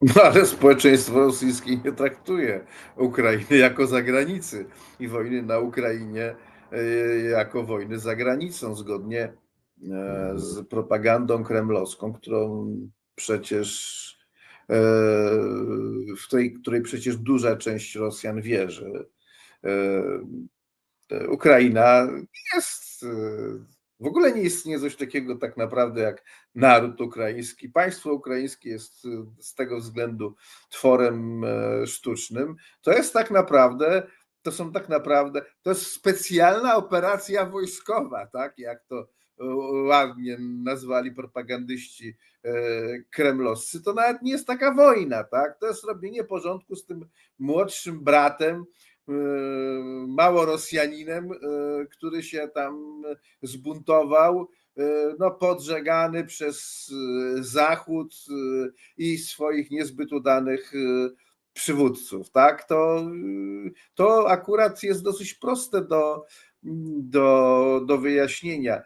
No ale społeczeństwo rosyjskie nie traktuje Ukrainy jako zagranicy i wojny na Ukrainie e, jako wojny za granicą, zgodnie e, z propagandą kremlowską, którą przecież e, w tej, której przecież duża część Rosjan wierzy. Ukraina jest w ogóle nie istnieje coś takiego tak naprawdę jak naród ukraiński. Państwo ukraińskie jest y, z tego względu tworem e, sztucznym. To jest tak naprawdę, to są tak naprawdę, to jest specjalna operacja wojskowa, tak jak to e, ładnie nazwali propagandyści e, kremlowscy. To nawet nie jest taka wojna, tak? To jest robienie porządku z tym młodszym bratem, mało Rosjaninem, który się tam zbuntował, no podżegany przez Zachód i swoich niezbyt udanych przywódców, tak? To, to akurat jest dosyć proste do, do, do wyjaśnienia.